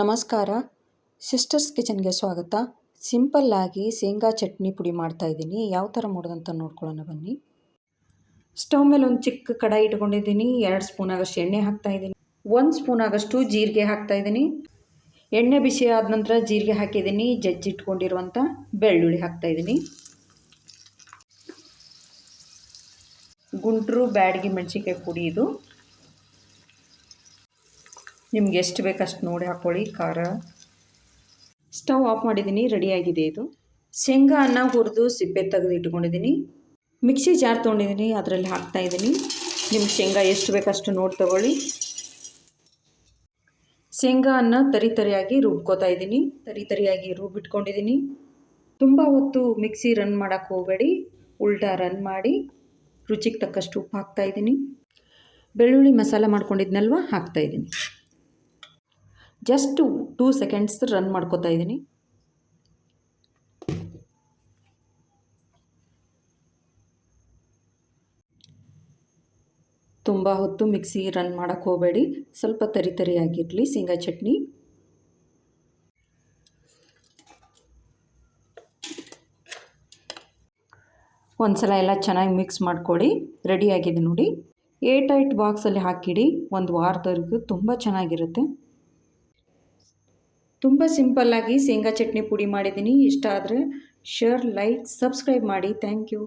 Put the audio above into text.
ನಮಸ್ಕಾರ. ಸಿಸ್ಟರ್ಸ್ ಕಿಚನ್ಗೆ ಸ್ವಾಗತ. ಸಿಂಪಲ್ಲಾಗಿ ಶೇಂಗಾ ಚಟ್ನಿ ಪುಡಿ ಮಾಡ್ತಾ ಇದ್ದೀನಿ. ಯಾವ ಥರ ಮಾಡೋದಂತ ನೋಡ್ಕೊಳ್ಳೋಣ ಬನ್ನಿ. ಸ್ಟವ್ ಮೇಲೆ ಒಂದು ಚಿಕ್ಕ ಕಡಾಯಿ ಇಟ್ಕೊಂಡಿದ್ದೀನಿ. ಎರಡು ಸ್ಪೂನ್ ಆಗಷ್ಟು ಎಣ್ಣೆ ಹಾಕ್ತಾ ಇದ್ದೀನಿ. ಒಂದು ಸ್ಪೂನ್ ಆಗಷ್ಟು ಜೀರಿಗೆ ಹಾಕ್ತಾ ಇದ್ದೀನಿ. ಎಣ್ಣೆ ಬಿಸಿ ಆದ ನಂತರ ಜೀರಿಗೆ ಹಾಕಿದ್ದೀನಿ. ಜಜ್ಜಿಟ್ಕೊಂಡಿರುವಂಥ ಬೆಳ್ಳುಳ್ಳಿ ಹಾಕ್ತಾ ಇದ್ದೀನಿ. ಗುಂಟರು, ಬ್ಯಾಡಗಿ, ಮೆಣಸಿನ್ಕಾಯಿ ಪುಡಿ ಇದು. ನಿಮ್ಗೆ ಎಷ್ಟು ಬೇಕಷ್ಟು ನೋಡಿ ಹಾಕ್ಕೊಳ್ಳಿ ಖಾರ. ಸ್ಟವ್ ಆಫ್ ಮಾಡಿದ್ದೀನಿ ರೆಡಿಯಾಗಿದೆ ಇದು. ಶೇಂಗಾ ಅನ್ನ ಹುರಿದು ಸಿಪ್ಪೆ ತೆಗೆದು ಇಟ್ಕೊಂಡಿದ್ದೀನಿ. ಮಿಕ್ಸಿ ಜಾರ್ ತೊಗೊಂಡಿದ್ದೀನಿ, ಅದರಲ್ಲಿ ಹಾಕ್ತಾ ಇದ್ದೀನಿ. ನಿಮ್ಮ ಶೇಂಗಾ ಎಷ್ಟು ಬೇಕಷ್ಟು ನೋಡಿ ತಗೊಳ್ಳಿ. ಶೇಂಗಾ ಅನ್ನ ತರಿ ತರಿಯಾಗಿ ರುಬ್ಕೋತಾ ಇದ್ದೀನಿ. ತರಿ ತರಿಯಾಗಿ ರುಬ್ಬಿಟ್ಕೊಂಡಿದ್ದೀನಿ. ತುಂಬ ಹೊತ್ತು ಮಿಕ್ಸಿ ರನ್ ಮಾಡೋಕ್ಕೆ ಹೋಗಬೇಡಿ. ಉಲ್ಟಾ ರನ್ ಮಾಡಿ ರುಚಿಗೆ ತಕ್ಕಷ್ಟು ಉಪ್ಪು ಹಾಕ್ತಾಯಿದ್ದೀನಿ ಬೆಳ್ಳುಳ್ಳಿ ಮಸಾಲ ಮಾಡ್ಕೊಂಡಿದ್ನಲ್ವ, ಹಾಕ್ತಾ ಇದ್ದೀನಿ. ಜಸ್ಟ್ ಟೂ ಸೆಕೆಂಡ್ಸ್ ರನ್ ಮಾಡ್ಕೋತಾ ಇದ್ದೀನಿ. ತುಂಬ ಹೊತ್ತು ಮಿಕ್ಸಿ ರನ್ ಮಾಡೋಕ್ಕೆ ಹೋಗಬೇಡಿ. ಸ್ವಲ್ಪ ತರಿ ತರಿಯಾಗಿರಲಿ ಶೇಂಗಾ ಚಟ್ನಿ. ಒಂದು ಸಲ ಎಲ್ಲ ಚೆನ್ನಾಗಿ ಮಿಕ್ಸ್ ಮಾಡಿಕೊಡಿ. ರೆಡಿಯಾಗಿದೆ ನೋಡಿ. ಏರ್ ಟೈಟ್ ಬಾಕ್ಸಲ್ಲಿ ಹಾಕಿಡಿ. ಒಂದು ವಾರದವರೆಗೂ ತುಂಬ ಚೆನ್ನಾಗಿರುತ್ತೆ. ತುಂಬ ಸಿಂಪಲ್ಲಾಗಿ ಶೇಂಗಾ ಚಟ್ನಿ ಪುಡಿ ಮಾಡಿದ್ದೀನಿ. ಇಷ್ಟ ಆದರೆ ಶೇರ್ ಲೈಕ್ ಸಬ್ಸ್ಕ್ರೈಬ್ ಮಾಡಿ. Thank you